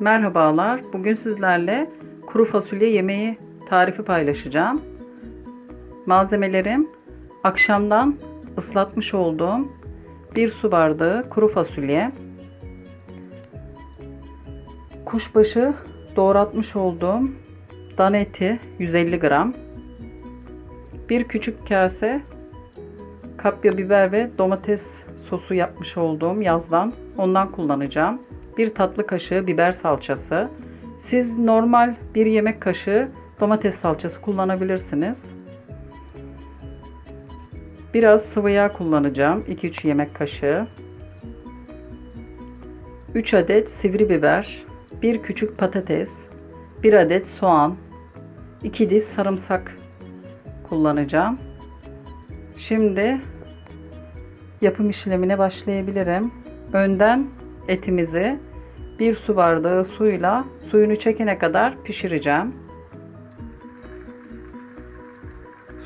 Merhabalar. Bugün sizlerle kuru fasulye yemeği tarifi paylaşacağım. Malzemelerim akşamdan ıslatmış olduğum bir su bardağı kuru fasulye, kuşbaşı doğratmış olduğum dana eti 150 gram, bir küçük kase kapya biber ve domates sosu yapmış olduğum yazdan ondan kullanacağım. Bir tatlı kaşığı biber salçası. Siz normal bir yemek kaşığı domates salçası kullanabilirsiniz. Biraz sıvı yağ kullanacağım. 2-3 yemek kaşığı. 3 adet sivri biber, 1 küçük patates, 1 adet soğan, 2 diş sarımsak kullanacağım. Şimdi yapım işlemine başlayabilirim. Önden etimizi bir su bardağı suyla suyunu çekene kadar pişireceğim.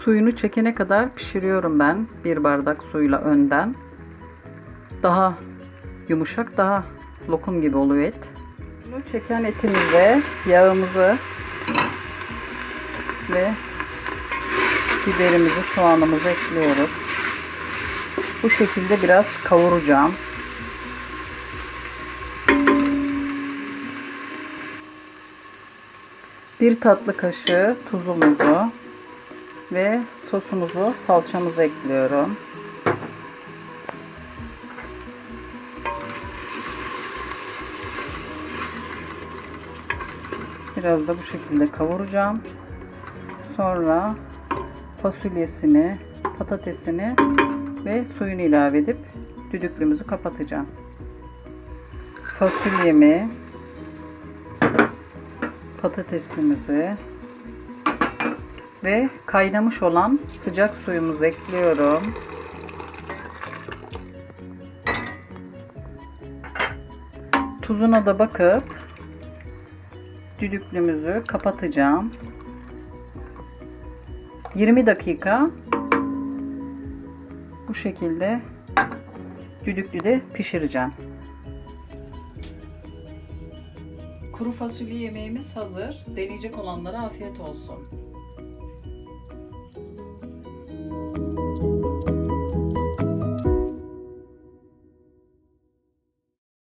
Suyunu çekene kadar pişiriyorum ben bir bardak suyla önden. Daha yumuşak, daha lokum gibi oluyor et. Suyunu çeken etimize yağımızı ve biberimizi, soğanımızı ekliyoruz. Bu şekilde biraz kavuracağım. Bir tatlı kaşığı tuzumuzu ve sosumuzu, salçamızı ekliyorum. Biraz da bu şekilde kavuracağım. Sonra fasulyesini, patatesini ve suyunu ilave edip düdüklümüzü kapatacağım. Fasulyemi, patatesimizi ve kaynamış olan sıcak suyumuzu ekliyorum. Tuzuna da bakıp düdüklümüzü kapatacağım. 20 dakika bu şekilde düdüklüde pişireceğim. Kuru fasulye yemeğimiz hazır. Deneyecek olanlara afiyet olsun.